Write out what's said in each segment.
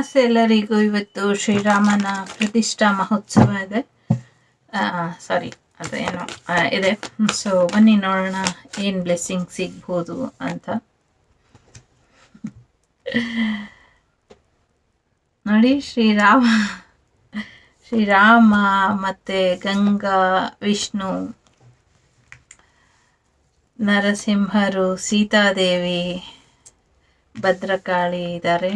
ನಮಸ್ತೆ ಎಲ್ಲರಿಗೂ ಇವತ್ತು ಶ್ರೀರಾಮನ ಪ್ರತಿಷ್ಠಾ ಮಹೋತ್ಸವ ಇದೆ. ಸಾರಿ ಅದೇನು ಏನು ಇದೆ. ಸೊ ಬನ್ನಿ ನೋಡೋಣ ಏನು ಬ್ಲೆಸ್ಸಿಂಗ್ ಸಿಗ್ಬೋದು ಅಂತ. ನೋಡಿ, ಶ್ರೀರಾಮ ಶ್ರೀರಾಮ ಮತ್ತೆ ಗಂಗಾ, ವಿಷ್ಣು, ನರಸಿಂಹರು, ಸೀತಾದೇವಿ, ಭದ್ರಕಾಳಿ ಇದ್ದಾರೆ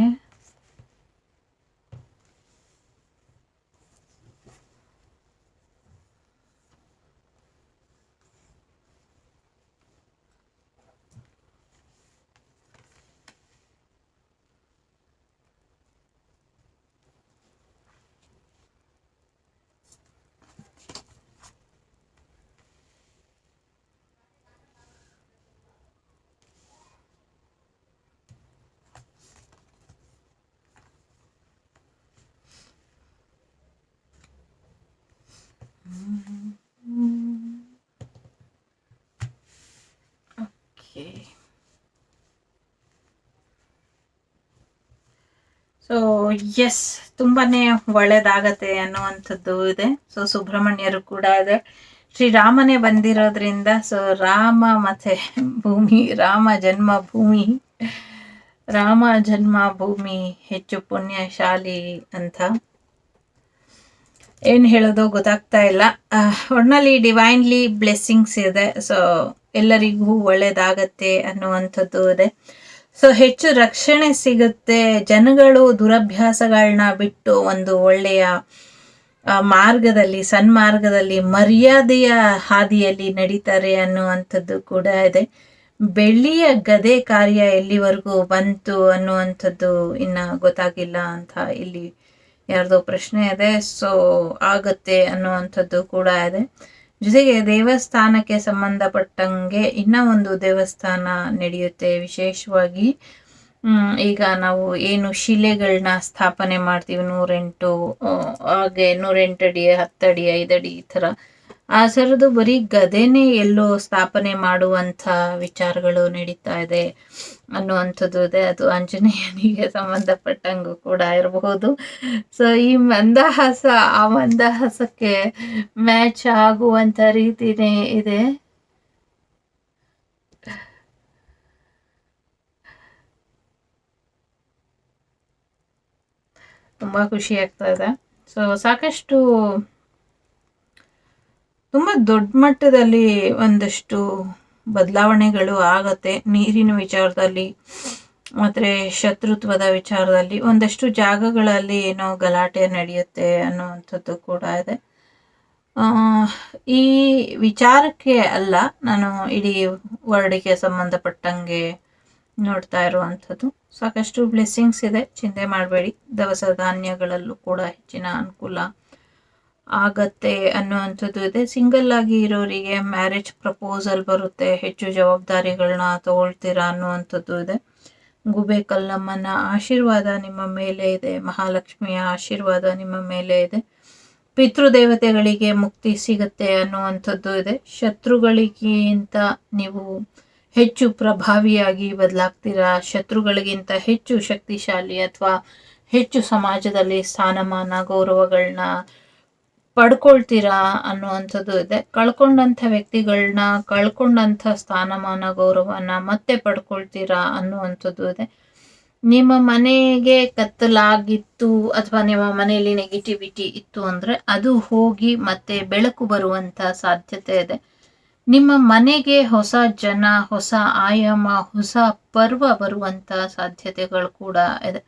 ಓಕೆ ಸೊ ಎಸ್ ತುಂಬಾನೇ ಒಳ್ಳೇದಾಗತ್ತೆ ಅನ್ನುವಂಥದ್ದು ಇದೆ. ಸೊ ಸುಬ್ರಹ್ಮಣ್ಯರು ಕೂಡ ಇದೆ. ಶ್ರೀರಾಮನೇ ಬಂದಿರೋದ್ರಿಂದ ಸೊ ರಾಮ ಮತ್ತೆ ಭೂಮಿ, ರಾಮ ಜನ್ಮ ಭೂಮಿ, ರಾಮ ಜನ್ಮ ಭೂಮಿ ಹೆಚ್ಚು ಪುಣ್ಯಶಾಲಿ ಅಂತ. ಏನ್ ಹೇಳೋದು ಗೊತ್ತಾಗ್ತಾ ಇಲ್ಲ. ಒಟ್ನಲ್ಲಿ ಡಿವೈನ್ಲಿ ಬ್ಲೆಸ್ಸಿಂಗ್ಸ್ ಇದೆ. ಸೊ ಎಲ್ಲರಿಗೂ ಒಳ್ಳೇದಾಗತ್ತೆ ಅನ್ನುವಂಥದ್ದು ಇದೆ. ಸೊ ಹೆಚ್ಚು ರಕ್ಷಣೆ ಸಿಗುತ್ತೆ. ಜನಗಳು ದುರಭ್ಯಾಸಗಳನ್ನ ಬಿಟ್ಟು ಒಂದು ಒಳ್ಳೆಯ ಮಾರ್ಗದಲ್ಲಿ, ಸನ್ಮಾರ್ಗದಲ್ಲಿ, ಮರ್ಯಾದೆಯ ಹಾದಿಯಲ್ಲಿ ನಡೀತಾರೆ ಅನ್ನುವಂಥದ್ದು ಕೂಡ ಇದೆ. ಬೆಳ್ಳಿಯ ಗದೆ ಕಾರ್ಯ ಎಲ್ಲಿವರೆಗೂ ಬಂತು ಅನ್ನುವಂಥದ್ದು ಇನ್ನು ಗೊತ್ತಾಗಿಲ್ಲ ಅಂತ ಇಲ್ಲಿ ಯಾರ್ದೋ ಪ್ರಶ್ನೆ ಇದೆ ಸೊ ಆಗುತ್ತೆ ಅನ್ನುವಂಥದ್ದು ಕೂಡ ಇದೆ. ಜೊತೆಗೆ ದೇವಸ್ಥಾನಕ್ಕೆ ಸಂಬಂಧಪಟ್ಟಂಗೆ ಇನ್ನೂ ಒಂದು ದೇವಸ್ಥಾನ ನಡೆಯುತ್ತೆ ವಿಶೇಷವಾಗಿ. ಈಗ ನಾವು ಏನು ಶಿಲೆಗಳನ್ನ ಸ್ಥಾಪನೆ ಮಾಡ್ತೀವಿ, ನೂರೆಂಟು ಹಾಗೆ ನೂರೆಂಟು ಅಡಿ ಹತ್ತಡಿ ಐದಡಿ ಈ ಥರ. ಆ ಥರದ್ದು ಬರೀ ಗದೆನೇ ಎಲ್ಲೋ ಸ್ಥಾಪನೆ ಮಾಡುವಂಥ ವಿಚಾರಗಳು ನಡೀತಾ ಇದೆ ಅನ್ನುವಂಥದ್ದು ಇದೆ. ಅದು ಆಂಜನೇಯನಿಗೆ ಸಂಬಂಧಪಟ್ಟಂಗೂ ಕೂಡ ಇರಬಹುದು ಸೊ ಈ ಮಂದಹಾಸ, ಆ ಮಂದಹಾಸಕ್ಕೆ ಮ್ಯಾಚ್ ಆಗುವಂಥ ರೀತಿನೇ ಇದೆ. ತುಂಬಾ ಖುಷಿ ಆಗ್ತಾ ಇದೆ. ಸೊ ಸಾಕಷ್ಟು ತುಂಬಾ ದೊಡ್ಡ ಮಟ್ಟದಲ್ಲಿ ಒಂದಷ್ಟು ಬದಲಾವಣೆಗಳು ಆಗತ್ತೆ ನೀರಿನ ವಿಚಾರದಲ್ಲಿ ಮತ್ತೆ ಶತ್ರುತ್ವದ ವಿಚಾರದಲ್ಲಿ. ಒಂದಷ್ಟು ಜಾಗಗಳಲ್ಲಿ ಏನೋ ಗಲಾಟೆ ನಡೆಯುತ್ತೆ ಅನ್ನುವಂಥದ್ದು ಕೂಡ ಇದೆ. ಈ ವಿಚಾರಕ್ಕೆ ಅಲ್ಲ, ನಾನು ಇಡೀ ವರ್ಡಿಗೆ ಸಂಬಂಧಪಟ್ಟಂಗೆ ನೋಡ್ತಾ ಇರುವಂಥದ್ದು. ಸಾಕಷ್ಟು ಬ್ಲೆಸ್ಸಿಂಗ್ಸ್ ಇದೆ, ಚಿಂತೆ ಮಾಡಬೇಡಿ. ದವಸ ಧಾನ್ಯಗಳಲ್ಲೂ ಕೂಡ ಹೆಚ್ಚಿನ ಅನುಕೂಲ ಆಗತ್ತೆ ಅನ್ನುವಂಥದ್ದು ಇದೆ. ಸಿಂಗಲ್ ಆಗಿ ಇರೋರಿಗೆ ಮ್ಯಾರೇಜ್ ಪ್ರಪೋಸಲ್ ಬರುತ್ತೆ. ಹೆಚ್ಚು ಜವಾಬ್ದಾರಿಗಳನ್ನ ತಗೊಳ್ತೀರಾ ಅನ್ನುವಂಥದ್ದು ಇದೆ. ಗುಬೆ ಕಲ್ಲಮ್ಮನ ಆಶೀರ್ವಾದ ನಿಮ್ಮ ಮೇಲೆ ಇದೆ. ಮಹಾಲಕ್ಷ್ಮಿಯ ಆಶೀರ್ವಾದ ನಿಮ್ಮ ಮೇಲೆ ಇದೆ. ಪಿತೃದೇವತೆಗಳಿಗೆ ಮುಕ್ತಿ ಸಿಗುತ್ತೆ ಅನ್ನುವಂಥದ್ದು ಇದೆ. ಶತ್ರುಗಳಿಗಿಂತ ನೀವು ಹೆಚ್ಚು ಪ್ರಭಾವಿಯಾಗಿ ಬದಲಾಗ್ತೀರಾ? ಶತ್ರುಗಳಿಗಿಂತ ಹೆಚ್ಚು ಶಕ್ತಿಶಾಲಿ ಅಥವಾ ಹೆಚ್ಚು ಸಮಾಜದಲ್ಲಿ ಸ್ಥಾನಮಾನ ಗೌರವಗಳನ್ನ ಪಡ್ಕೊಳ್ತೀರಾ ಅನ್ನುವಂಥದ್ದು ಇದೆ. ಕಳ್ಕೊಂಡಂಥ ವ್ಯಕ್ತಿಗಳನ್ನ ಕಳ್ಕೊಂಡಂಥ ಸ್ಥಾನಮಾನ ಗೌರವನ ಮತ್ತೆ ಪಡ್ಕೊಳ್ತೀರಾ ಅನ್ನುವಂಥದ್ದು ಇದೆ. ನಿಮ್ಮ ಮನೆಗೆ ಕತ್ತಲಾಗಿತ್ತು ಅಥವಾ ನಿಮ್ಮ ಮನೆಯಲ್ಲಿ ನೆಗೆಟಿವಿಟಿ ಇತ್ತು ಅಂದ್ರೆ ಅದು ಹೋಗಿ ಮತ್ತೆ ಬೆಳಕು ಬರುವಂತ ಸಾಧ್ಯತೆ ಇದೆ. ನಿಮ್ಮ ಮನೆಗೆ ಹೊಸ ಜನ, ಹೊಸ ಆಯಾಮ, ಹೊಸ ಪರ್ವ ಬರುವಂತ ಸಾಧ್ಯತೆಗಳು ಕೂಡ ಇದೆ.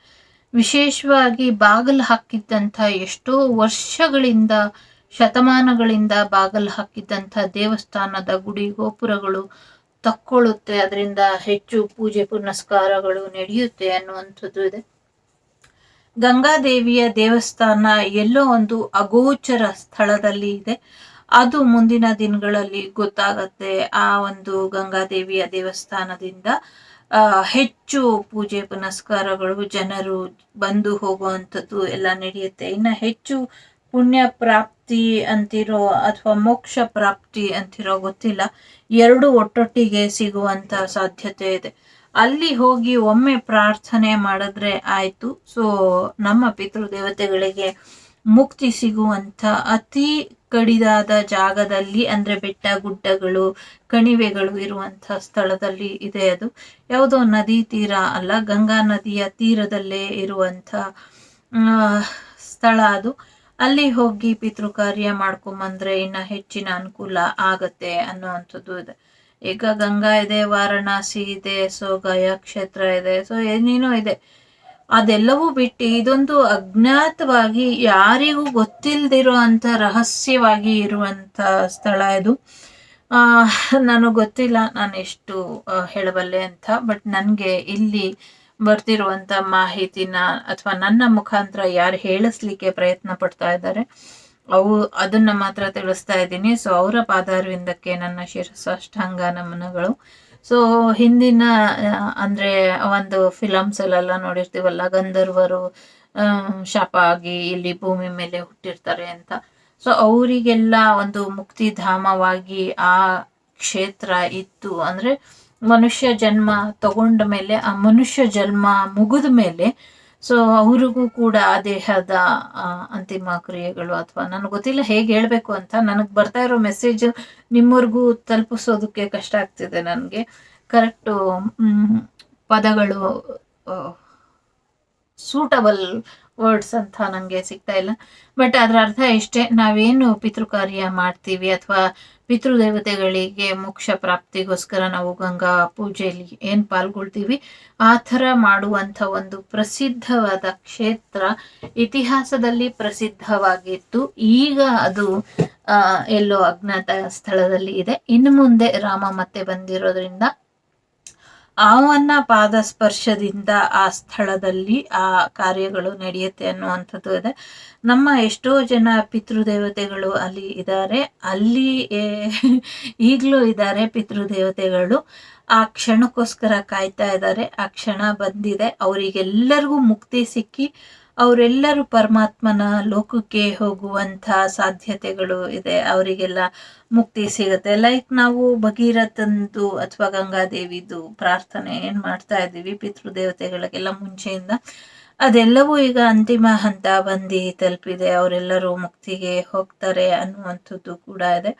ವಿಶೇಷವಾಗಿ ಬಾಗಿಲು ಹಾಕಿದ್ದಂಥ ಎಷ್ಟೋ ವರ್ಷಗಳಿಂದ, ಶತಮಾನಗಳಿಂದ ಬಾಗಿಲು ಹಾಕಿದ್ದಂಥ ದೇವಸ್ಥಾನದ ಗುಡಿ ಗೋಪುರಗಳು ತಕ್ಕೊಳ್ಳುತ್ತೆ, ಅದರಿಂದ ಹೆಚ್ಚು ಪೂಜೆ ಪುನಸ್ಕಾರಗಳು ನಡೆಯುತ್ತೆ ಅನ್ನುವಂಥದ್ದು ಇದೆ. ಗಂಗಾದೇವಿಯ ದೇವಸ್ಥಾನ ಎಲ್ಲೋ ಒಂದು ಅಗೋಚರ ಸ್ಥಳದಲ್ಲಿ ಇದೆ. ಅದು ಮುಂದಿನ ದಿನಗಳಲ್ಲಿ ಗೊತ್ತಾಗತ್ತೆ ಆ ಒಂದು ಗಂಗಾದೇವಿಯ ದೇವಸ್ಥಾನದಿಂದ. ಹೆಚ್ಚು ಪೂಜೆ ಪುನಸ್ಕಾರಗಳು, ಜನರು ಬಂದು ಹೋಗುವಂಥದ್ದು ಎಲ್ಲ ನಡೆಯುತ್ತೆ. ಇನ್ನು ಹೆಚ್ಚು ಪುಣ್ಯ ಪ್ರಾಪ್ತಿ ಅಂತಿರೋ ಅಥವಾ ಮೋಕ್ಷ ಪ್ರಾಪ್ತಿ ಅಂತಿರೋ ಗೊತ್ತಿಲ್ಲ. ಎರಡು ಒಟ್ಟೊಟ್ಟಿಗೆ ಸಿಗುವಂತ ಸಾಧ್ಯತೆ ಇದೆ. ಅಲ್ಲಿ ಹೋಗಿ ಒಮ್ಮೆ ಪ್ರಾರ್ಥನೆ ಮಾಡಿದ್ರೆ ಆಯಿತು. ಸೊ ನಮ್ಮ ಪಿತೃದೇವತೆಗಳಿಗೆ ಮುಕ್ತಿ ಸಿಗುವಂತ ಅತಿ ಕಡಿದಾದ ಜಾಗದಲ್ಲಿ, ಅಂದ್ರೆ ಬೆಟ್ಟ, ಗುಡ್ಡಗಳು, ಕಣಿವೆಗಳು ಇರುವಂತ ಸ್ಥಳದಲ್ಲಿ ಇದೆ ಅದು. ಯಾವುದೋ ನದಿ ತೀರ ಅಲ್ಲ, ಗಂಗಾ ನದಿಯ ತೀರದಲ್ಲೇ ಇರುವಂತ ಸ್ಥಳ ಅದು. ಅಲ್ಲಿ ಹೋಗಿ ಪಿತೃ ಕಾರ್ಯ ಮಾಡ್ಕೊಂಬಂದ್ರೆ ಇನ್ನ ಹೆಚ್ಚಿನ ಅನುಕೂಲ ಆಗತ್ತೆ ಅನ್ನುವಂಥದ್ದು ಇದೆ. ಈಗ ಗಂಗಾ ಇದೆ, ವಾರಣಾಸಿ ಇದೆ ಸೊ ಗಯಾ ಕ್ಷೇತ್ರ ಇದೆ, ಸೊ ಏನೇನೋ ಇದೆ. ಅದೆಲ್ಲವೂ ಬಿಟ್ಟು ಇದೊಂದು ಅಜ್ಞಾತವಾಗಿ ಯಾರಿಗೂ ಗೊತ್ತಿಲ್ದಿರೋ ಅಂತ ರಹಸ್ಯವಾಗಿ ಇರುವಂತ ಸ್ಥಳ ಇದು. ಆ ಗೊತ್ತಿಲ್ಲ ನಾನು ಎಷ್ಟು ಹೇಳಬಲ್ಲೆ ಅಂತ, ಬಟ್ ನನಗೆ ಇಲ್ಲಿ ಬರ್ತಿರುವಂತ ಮಾಹಿತಿನ ಅಥವಾ ನನ್ನ ಮುಖಾಂತರ ಯಾರು ಹೇಳಿಸ್ಲಿಕ್ಕೆ ಪ್ರಯತ್ನ ಪಡ್ತಾ ಇದ್ದಾರೆ, ಅವು ಅದನ್ನ ಮಾತ್ರ ತಿಳಿಸ್ತಾ ಇದ್ದೀನಿ. ಸೊ, ಅವರ ಪಾದಾರ್ವಿಂದಕ್ಕೆ ನನ್ನ ಶಿರಸಾಷ್ಟಾಂಗ ನಮನಗಳು. ಸೊ ಹಿಂದಿನ ಅಂದ್ರೆ ಒಂದು ಫಿಲಮ್ಸ್ ಅಲ್ಲೆಲ್ಲ ನೋಡಿರ್ತೀವಲ್ಲ, ಗಂಧರ್ವರು ಶಾಪ ಆಗಿ ಇಲ್ಲಿ ಭೂಮಿ ಮೇಲೆ ಹುಟ್ಟಿರ್ತಾರೆ ಅಂತ. ಸೊ ಅವರಿಗೆಲ್ಲ ಒಂದು ಮುಕ್ತಿಧಾಮವಾಗಿ ಆ ಕ್ಷೇತ್ರ ಇತ್ತು. ಅಂದ್ರೆ ಮನುಷ್ಯ ಜನ್ಮ ತಗೊಂಡ ಮೇಲೆ, ಆ ಮನುಷ್ಯ ಜನ್ಮ ಮುಗಿದ ಮೇಲೆ ಸೊ ಅವ್ರಿಗೂ ಕೂಡ ಆ ದೇಹದ ಅಂತಿಮ ಕ್ರಿಯೆಗಳು ಅಥವಾ ನನಗೆ ಗೊತ್ತಿಲ್ಲ ಹೇಗೆ ಹೇಳಬೇಕು ಅಂತ ನನಗೆ ಬರ್ತಾ ಇರೋ ಮೆಸೇಜ್ ನಿಮ್ಮವ್ರಿಗೂ ತಲುಪಿಸೋದಕ್ಕೆ ಕಷ್ಟ ಆಗ್ತಿದೆ ನನಗೆ. ಕರೆಕ್ಟು ಪದಗಳು ಸೂಟಬಲ್ ವರ್ಡ್ಸ್ ಅಂತ ನನಗೆ ಸಿಗ್ತಾ ಇಲ್ಲ. ಬಟ್ ಅದರ ಅರ್ಥ ಇಷ್ಟೇ, ನಾವೇನು ಪಿತೃಕಾರ್ಯ ಮಾಡ್ತೀವಿ ಅಥವಾ ಪಿತೃದೇವತೆಗಳಿಗೆ ಮೋಕ್ಷ ಪ್ರಾಪ್ತಿಗೋಸ್ಕರ ನಾವು ಗಂಗಾ ಪೂಜೆಯಲ್ಲಿ ಏನು ಪಾಲ್ಗೊಳ್ತೀವಿ, ಆ ಥರ ಮಾಡುವಂಥ ಒಂದು ಪ್ರಸಿದ್ಧವಾದ ಕ್ಷೇತ್ರ ಇತಿಹಾಸದಲ್ಲಿ ಪ್ರಸಿದ್ಧವಾಗಿತ್ತು ಈಗ ಅದು ಎಲ್ಲೋ ಅಜ್ಞಾತ ಸ್ಥಳದಲ್ಲಿ ಇದೆ. ಇನ್ನು ಮುಂದೆ ರಾಮ ಮತ್ತೆ ಬಂದಿರೋದ್ರಿಂದ ಅವನ ಪಾದ ಸ್ಪರ್ಶದಿಂದ ಆ ಸ್ಥಳದಲ್ಲಿ ಆ ಕಾರ್ಯಗಳು ನಡೆಯುತ್ತೆ ಅನ್ನುವಂಥದ್ದು ಇದೆ. ನಮ್ಮ ಎಷ್ಟೋ ಜನ ಪಿತೃದೇವತೆಗಳು ಅಲ್ಲಿ ಇದ್ದಾರೆ. ಅಲ್ಲಿ ಈಗಲೂ ಇದ್ದಾರೆ ಪಿತೃದೇವತೆಗಳು. ಆ ಕ್ಷಣಕ್ಕೋಸ್ಕರ ಕಾಯ್ತಾ ಇದ್ದಾರೆ. ಆ ಕ್ಷಣ ಬಂದಿದೆ. ಅವರಿಗೆಲ್ಲರಿಗೂ ಮುಕ್ತಿ ಸಿಕ್ಕಿ ಅವರೆಲ್ಲರೂ ಪರಮಾತ್ಮನ ಲೋಕಕ್ಕೆ ಹೋಗುವಂಥ ಸಾಧ್ಯತೆಗಳು ಇದೆ. ಅವರಿಗೆಲ್ಲ ಮುಕ್ತಿ ಸಿಗುತ್ತೆ. ಲೈಕ್ ನಾವು ಭಗೀರಥಂದು ಅಥವಾ ಗಂಗಾದೇವಿದು ಪ್ರಾರ್ಥನೆ ಏನು ಮಾಡ್ತಾ ಇದ್ದೀವಿ, ಪಿತೃದೇವತೆಗಳಿಗೆಲ್ಲ ಮುಂಚೆಯಿಂದ. ಅದೆಲ್ಲವೂ ಈಗ ಅಂತಿಮ ಹಂತ ಬಂದು ತಲುಪಿದೆ. ಅವರೆಲ್ಲರೂ ಮುಕ್ತಿಗೆ ಹೋಗ್ತಾರೆ ಅನ್ನುವಂಥದ್ದು ಕೂಡ ಇದೆ.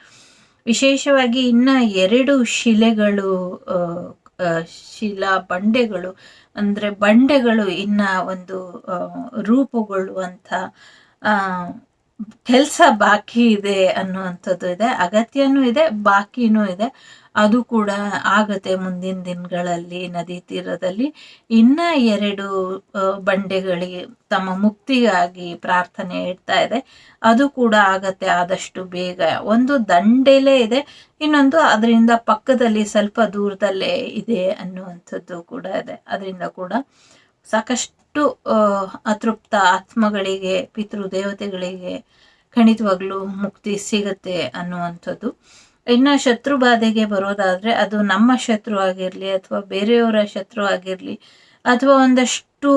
ವಿಶೇಷವಾಗಿ ಇನ್ನ ಎರಡು ಶಿಲೆಗಳು ಶಿಲಾ ಬಂಡೆಗಳು ಅಂದ್ರೆ ಬಂಡೆಗಳು ಇನ್ನ ಒಂದು ರೂಪುಗೊಳ್ಳುವಂಥ ಕೆಲಸ ಬಾಕಿ ಇದೆ ಅನ್ನುವಂಥದ್ದು ಇದೆ, ಅಗತ್ಯನೂ ಇದೆ, ಬಾಕಿನೂ ಇದೆ. ಅದು ಕೂಡ ಆಗತ್ತೆ ಮುಂದಿನ ದಿನಗಳಲ್ಲಿ, ನದಿ ತೀರದಲ್ಲಿ. ಇನ್ನ ಎರಡು ಬಂಡೆಗಳಿಗೆ ತಮ್ಮ ಮುಕ್ತಿಗಾಗಿ ಪ್ರಾರ್ಥನೆ ಇಡ್ತಾ ಇದೆ. ಅದು ಕೂಡ ಆಗತ್ತೆ ಆದಷ್ಟು ಬೇಗ. ಒಂದು ದಂಡೆಲೇ ಇದೆ, ಇನ್ನೊಂದು ಅದರಿಂದ ಪಕ್ಕದಲ್ಲಿ ಸ್ವಲ್ಪ ದೂರದಲ್ಲೇ ಇದೆ ಅನ್ನುವಂಥದ್ದು ಕೂಡ ಇದೆ. ಅದರಿಂದ ಕೂಡ ಸಾಕಷ್ಟು ಅತೃಪ್ತ ಆತ್ಮಗಳಿಗೆ ಪಿತೃ ದೇವತೆಗಳಿಗೆ ಖಂಡಿತವಾಗ್ಲೂ ಮುಕ್ತಿ ಸಿಗತ್ತೆ ಅನ್ನುವಂಥದ್ದು. ಇನ್ನು ಶತ್ರು ಬಾಧೆಗೆ ಬರೋದಾದ್ರೆ ಅದು ನಮ್ಮ ಶತ್ರು ಆಗಿರಲಿ ಅಥವಾ ಬೇರೆಯವರ ಶತ್ರು ಆಗಿರಲಿ ಅಥವಾ ಒಂದಷ್ಟು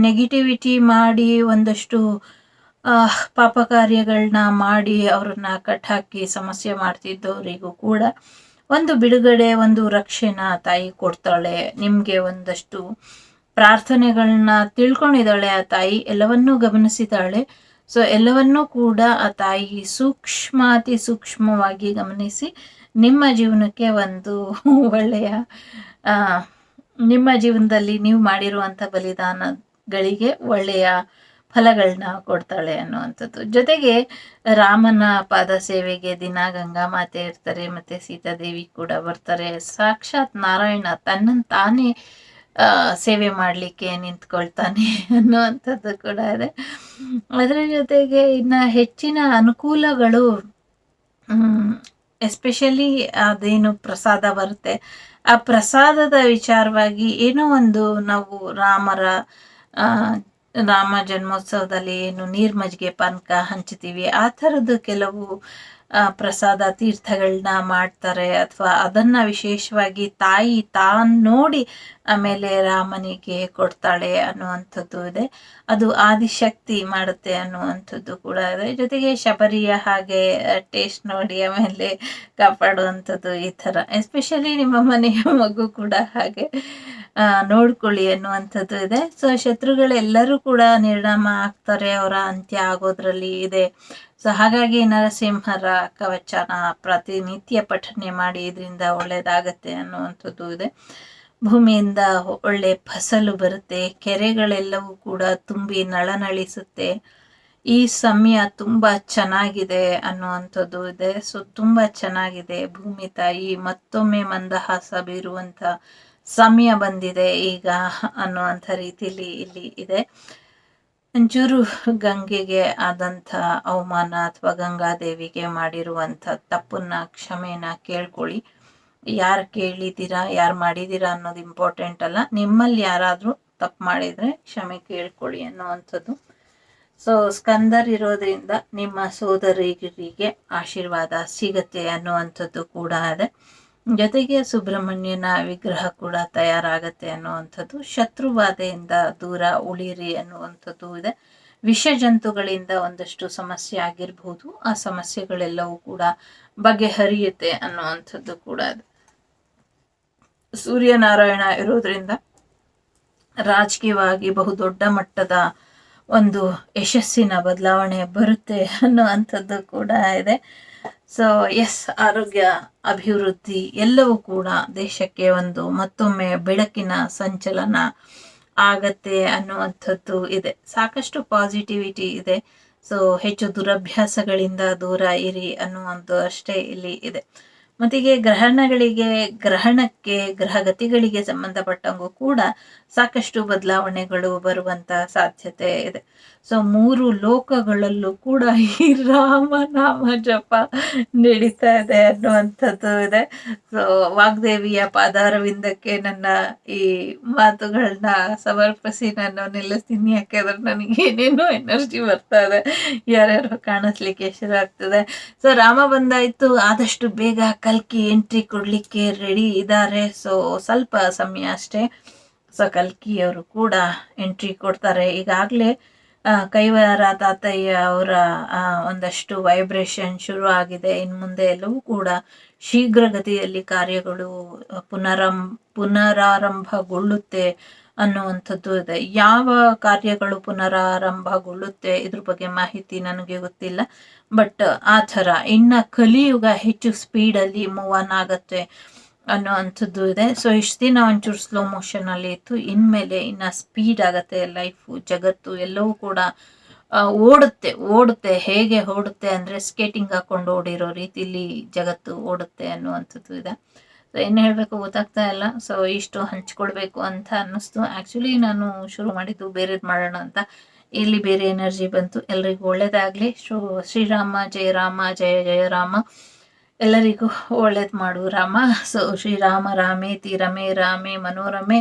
ನೆಗೆಟಿವಿಟಿ ಮಾಡಿ ಒಂದಷ್ಟು ಪಾಪ ಕಾರ್ಯಗಳನ್ನ ಮಾಡಿ ಅವ್ರನ್ನ ಕಟ್ಟಾಕಿ ಸಮಸ್ಯೆ ಮಾಡ್ತಿದ್ದವರಿಗೂ ಕೂಡ ಒಂದು ಬಿಡುಗಡೆ, ಒಂದು ರಕ್ಷಣೆ ತಾಯಿ ಕೊಡ್ತಾಳೆ. ನಿಮಗೆ ಒಂದಷ್ಟು ಪ್ರಾರ್ಥನೆಗಳನ್ನ ತಿಳ್ಕೊಂಡಿದ್ದಾಳೆ ಆ ತಾಯಿ, ಎಲ್ಲವನ್ನೂ ಗಮನಿಸಿದಾಳೆ ಸೊ ಎಲ್ಲವನ್ನೂ ಕೂಡ ಆ ತಾಯಿ ಸೂಕ್ಷ್ಮ ಅತಿ ಸೂಕ್ಷ್ಮವಾಗಿ ಗಮನಿಸಿ ನಿಮ್ಮ ಜೀವನಕ್ಕೆ ಒಂದು ಒಳ್ಳೆಯ ನಿಮ್ಮ ಜೀವನದಲ್ಲಿ ನೀವು ಮಾಡಿರುವಂಥ ಬಲಿದಾನಗಳಿಗೆ ಒಳ್ಳೆಯ ಫಲಗಳನ್ನ ಕೊಡ್ತಾಳೆ ಅನ್ನುವಂಥದ್ದು. ಜೊತೆಗೆ ರಾಮನ ಪಾದ ಸೇವೆಗೆ ದಿನ ಗಂಗಾ ಮಾತೆ ಇರ್ತಾರೆ, ಮತ್ತೆ ಸೀತಾದೇವಿ ಕೂಡ ಬರ್ತಾರೆ. ಸಾಕ್ಷಾತ್ ನಾರಾಯಣ ತನ್ನನ್ನು ತಾನೇ ಸೇವೆ ಮಾಡಲಿಕ್ಕೆ ನಿಂತ್ಕೊಳ್ತಾನೆ ಅನ್ನುವಂಥದ್ದು ಕೂಡ ಇದೆ. ಅದರ ಜೊತೆಗೆ ಇನ್ನು ಹೆಚ್ಚಿನ ಅನುಕೂಲಗಳು ಎಸ್ಪೆಷಲಿ ಅದೇನು ಪ್ರಸಾದ ಬರುತ್ತೆ. ಆ ಪ್ರಸಾದದ ವಿಚಾರವಾಗಿ ಏನೋ ಒಂದು ನಾವು ರಾಮರ ರಾಮ ಜನ್ಮೋತ್ಸವದಲ್ಲಿ ಏನು ನೀರ್ ಮಜ್ಜಿಗೆ ಪಾನಕ ಹಂಚ್ತೀವಿ, ಆ ಥರದ್ದು ಕೆಲವು ಪ್ರಸಾದ ತೀರ್ಥಗಳನ್ನ ಮಾಡ್ತಾರೆ ಅಥವಾ ಅದನ್ನ ವಿಶೇಷವಾಗಿ ತಾಯಿ ತಾನ್ ನೋಡಿ ಆಮೇಲೆ ರಾಮನಿಗೆ ಕೊಡ್ತಾಳೆ ಅನ್ನುವಂಥದ್ದು ಇದೆ. ಅದು ಆದಿಶಕ್ತಿ ಮಾಡುತ್ತೆ ಅನ್ನುವಂಥದ್ದು ಕೂಡ ಇದೆ. ಜೊತೆಗೆ ಶಬರಿಯ ಹಾಗೆ ಟೇಸ್ಟ್ ನೋಡಿ ಆಮೇಲೆ ಕಾಪಾಡುವಂಥದ್ದು ಈ ಥರ. ಎಸ್ಪೆಷಲಿ ನಿಮ್ಮ ಮನೆಯ ಮಗು ಕೂಡ ಹಾಗೆ. ನೋಡ್ಕೊಳ್ಳಿ ಅನ್ನುವಂಥದ್ದು ಇದೆ. ಸೊ ಶತ್ರುಗಳೆಲ್ಲರೂ ಕೂಡ ನಿರ್ಣಾಮ ಆಗ್ತಾರೆ, ಅವರ ಅಂತ್ಯ ಆಗೋದ್ರಲ್ಲಿ ಇದೆ. ಸೊ ಹಾಗಾಗಿ ನರಸಿಂಹರ ಕವಚನ ಪ್ರತಿನಿತ್ಯ ಪಠನೆ ಮಾಡಿ ಇದರಿಂದ ಒಳ್ಳೇದಾಗತ್ತೆ ಅನ್ನುವಂಥದ್ದು ಇದೆ. ಭೂಮಿಯಿಂದ ಒಳ್ಳೆ ಫಸಲು ಬರುತ್ತೆ, ಕೆರೆಗಳೆಲ್ಲವೂ ಕೂಡ ತುಂಬಿ ನಳನಳಿಸುತ್ತೆ. ಈ ಸಮಯ ತುಂಬ ಚೆನ್ನಾಗಿದೆ ಅನ್ನುವಂಥದ್ದು ಇದೆ. ಸೊ ತುಂಬ ಚೆನ್ನಾಗಿದೆ ಭೂಮಿ ತಾಯಿ. ಮತ್ತೊಮ್ಮೆ ಮಂದಹಾಸ ಬೀರುವಂತ ಸಮಯ ಬಂದಿದೆ ಈಗ ಅನ್ನುವಂಥ ರೀತಿಯಲ್ಲಿ ಇಲ್ಲಿ ಇದೆ. ಒಂಚೂರು ಗಂಗೆಗೆ ಆದಂಥ ಅವಮಾನ ಅಥವಾ ಗಂಗಾದೇವಿಗೆ ಮಾಡಿರುವಂಥ ತಪ್ಪನ್ನ, ಕ್ಷಮೆನ ಕೇಳ್ಕೊಳ್ಳಿ. ಯಾರು ಕೇಳಿದ್ದೀರಾ, ಯಾರು ಮಾಡಿದ್ದೀರಾ ಅನ್ನೋದು ಇಂಪಾರ್ಟೆಂಟ್ ಅಲ್ಲ. ನಿಮ್ಮಲ್ಲಿ ಯಾರಾದರೂ ತಪ್ಪು ಮಾಡಿದರೆ ಕ್ಷಮೆ ಕೇಳ್ಕೊಳ್ಳಿ ಅನ್ನುವಂಥದ್ದು. ಸೊ ಸ್ಕಂದರ್ ಇರೋದ್ರಿಂದ ನಿಮ್ಮ ಸೋದರಿಗರಿಗೆ ಆಶೀರ್ವಾದ ಸಿಗತ್ತೆ ಅನ್ನುವಂಥದ್ದು ಕೂಡ ಇದೆ ಜೊತೆಗೆ ಸುಬ್ರಹ್ಮಣ್ಯನ ವಿಗ್ರಹ ಕೂಡ ತಯಾರಾಗತ್ತೆ ಅನ್ನುವಂಥದ್ದು, ಶತ್ರುವಾದೆಯಿಂದ ದೂರ ಉಳಿರಿ ಅನ್ನುವಂಥದ್ದು ಇದೆ. ವಿಷ ಜಂತುಗಳಿಂದ ಒಂದಷ್ಟು ಸಮಸ್ಯೆ ಆಗಿರ್ಬೋದು, ಆ ಸಮಸ್ಯೆಗಳೆಲ್ಲವೂ ಕೂಡ ಬಗೆಹರಿಯುತ್ತೆ ಅನ್ನುವಂಥದ್ದು ಕೂಡ ಇದೆ ಸೂರ್ಯನಾರಾಯಣ ಇರೋದ್ರಿಂದ ರಾಜಕೀಯವಾಗಿ ಬಹುದೊಡ್ಡ ಮಟ್ಟದ ಒಂದು ಯಶಸ್ಸಿನ ಬದಲಾವಣೆ ಬರುತ್ತೆ ಅನ್ನುವಂಥದ್ದು ಕೂಡ ಇದೆ. ಸೊ ಎಸ್ ಆರೋಗ್ಯ, ಅಭಿವೃದ್ಧಿ ಎಲ್ಲವೂ ಕೂಡ ದೇಶಕ್ಕೆ ಒಂದು ಮತ್ತೊಮ್ಮೆ ಬೆಳಕಿನ ಸಂಚಲನ ಆಗತ್ತೆ ಅನ್ನುವಂಥದ್ದು ಇದೆ. ಸಾಕಷ್ಟು ಪಾಸಿಟಿವಿಟಿ ಇದೆ. ಸೊ ಹೆಚ್ಚು ದುರಭ್ಯಾಸಗಳಿಂದ ದೂರ ಇರಿ ಅನ್ನುವಂಥ ಅಷ್ಟೇ ಇಲ್ಲಿ ಇದೆ. ಮತ್ತೀಗೆ ಗ್ರಹಣಗಳಿಗೆ, ಗ್ರಹಣಕ್ಕೆ, ಗ್ರಹಗತಿಗಳಿಗೆ ಸಂಬಂಧಪಟ್ಟಂಗೂ ಕೂಡ ಸಾಕಷ್ಟು ಬದಲಾವಣೆಗಳು ಬರುವಂತ ಸಾಧ್ಯತೆ ಇದೆ. ಸೊ ಮೂರು ಲೋಕಗಳಲ್ಲೂ ಕೂಡ ಈ ರಾಮನಾಮ ಜಪ ನಡೀತಾ ಇದೆ ಅನ್ನುವಂಥದ್ದು ಇದೆ. ಸೊ ವಾಗ್ದೇವಿಯ ಪಾದಾರವಿಂದಕ್ಕೆ ನನ್ನ ಈ ಮಾತುಗಳನ್ನ ಸಮರ್ಪಿಸಿ ನಾನು ನಿಲ್ಲಿಸ್ತೀನಿ ಯಾಕೆಂದ್ರೆ ನನಗೆ ಏನೇನೋ ಎನರ್ಜಿ ಬರ್ತಾ ಇದೆ. ಯಾರ್ಯಾರು ಕಾಣಿಸ್ಲಿಕ್ಕೆ ಶುರು ಆಗ್ತದೆ. ಸೊ ರಾಮ ಬಂದಾಯ್ತು, ಆದಷ್ಟು ಬೇಗ ಕಲ್ಕಿ ಎಂಟ್ರಿ ಕೊಡಲಿಕ್ಕೆ ರೆಡಿ ಇದ್ದಾರೆ ಸೊ ಸ್ವಲ್ಪ ಸಮಯ ಅಷ್ಟೇ. ಸೊ ಕಲ್ಕಿಯವರು ಕೂಡ ಎಂಟ್ರಿ ಕೊಡ್ತಾರೆ. ಈಗಾಗಲೇ ಕೈವಾರ ತಾತಯ್ಯ ಅವರ ಒಂದಷ್ಟು ವೈಬ್ರೇಷನ್ ಶುರು ಆಗಿದೆ. ಇನ್ನು ಮುಂದೆ ಎಲ್ಲವೂ ಕೂಡ ಶೀಘ್ರಗತಿಯಲ್ಲಿ ಕಾರ್ಯಗಳು ಪುನರಂ, ಪುನರಾರಂಭಗೊಳ್ಳುತ್ತೆ. ಅನ್ನುವಂಥದ್ದು ಇದೆ. ಯಾವ ಕಾರ್ಯಗಳು ಪುನರಾರಂಭಗೊಳ್ಳುತ್ತೆ, ಇದ್ರ ಬಗ್ಗೆ ಮಾಹಿತಿ ನನಗೆ ಗೊತ್ತಿಲ್ಲ. ಬಟ್ ಆ ಥರ, ಇನ್ನು ಕಲಿಯುಗ ಹೆಚ್ಚು ಸ್ಪೀಡಲ್ಲಿ ಮೂವ್ ಆನ್ ಆಗತ್ತೆ ಅನ್ನೋ ಇದೆ. ಸೊ ಇಷ್ಟು ದಿನ ಒಂಚೂರು ಸ್ಲೋ ಮೋಷನಲ್ಲಿ ಇತ್ತು. ಇನ್ಮೇಲೆ ಇನ್ನು ಸ್ಪೀಡ್ ಆಗುತ್ತೆ ಲೈಫು ಜಗತ್ತು ಎಲ್ಲವೂ ಕೂಡ ಓಡುತ್ತೆ. ಓಡುತ್ತೆ. ಹೇಗೆ ಓಡುತ್ತೆ ಅಂದರೆ ಸ್ಕೇಟಿಂಗ್ ಹಾಕ್ಕೊಂಡು ಓಡಿರೋ ರೀತಿಲಿ ಜಗತ್ತು ಓಡುತ್ತೆ ಅನ್ನುವಂಥದ್ದು ಇದೆ. ಸೊ ಏನು ಹೇಳಬೇಕು ಗೊತ್ತಾಗ್ತಾ ಇಲ್ಲ. ಸೊ ಇಷ್ಟು ಹಂಚ್ಕೊಳ್ಬೇಕು ಅಂತ ಅನ್ನಿಸ್ತು. ಆ್ಯಕ್ಚುಲಿ ನಾನು ಶುರು ಮಾಡಿದ್ದು ಬೇರೆದು ಮಾಡೋಣ ಅಂತ. ಇಲ್ಲಿ ಬೇರೆ ಎನರ್ಜಿ ಬಂತು. ಎಲ್ರಿಗೂ ಒಳ್ಳೇದಾಗಲಿ. ಶು, ಶ್ರೀರಾಮ, ಜಯ ರಾಮ, ಜಯ ಜಯ ರಾಮ. ಎಲ್ಲರಿಗೂ ಒಳ್ಳೇದು ಮಾಡು ರಾಮ. ಸೊ ಶ್ರೀರಾಮ, ರಾಮೇ, ತೀರಮೇ, ರಾಮೇ, ಮನೋರಮೆ.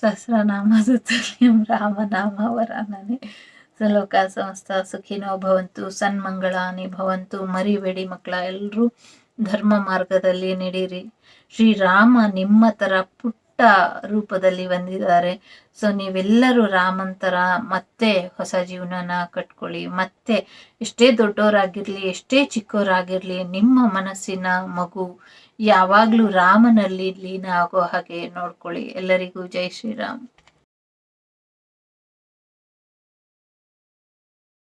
ಸಹಸ್ರನಾಮ ನಾಮ ರಾಮನಾಮ ಸೊ ಸಲೋಕ, ಸಮಸ್ತ ಸುಖಿನೋ ಭವಂತು, ಸನ್ಮಂಗಳಾನಿ ಭವಂತು, ಮರಿಬೇಡಿ ಮಕ್ಕಳ ಎಲ್ಲರೂ ಧರ್ಮ ಮಾರ್ಗದಲ್ಲಿ ನಡೀರಿ. ಶ್ರೀರಾಮ ನಿಮ್ಮ ತರ ಪುಟ್ಟ ರೂಪದಲ್ಲಿ ಬಂದಿದ್ದಾರೆ. ಸೊ ನೀವೆಲ್ಲರೂ ರಾಮಂತರ ಮತ್ತೆ ಹೊಸ ಜೀವನನ ಕಟ್ಕೊಳ್ಳಿ. ಮತ್ತೆ ಎಷ್ಟೇ ದೊಡ್ಡವರಾಗಿರ್ಲಿ ಎಷ್ಟೇ ಚಿಕ್ಕವರಾಗಿರ್ಲಿ ನಿಮ್ಮ ಮನಸ್ಸಿನ ಮಗು ಯಾವಾಗಲೂ ರಾಮನಲ್ಲಿ ಲೀನ ಆಗೋ ಹಾಗೆ ನೋಡ್ಕೊಳ್ಳಿ. ಎಲ್ಲರಿಗೂ ಜೈ ಶ್ರೀರಾಮ್.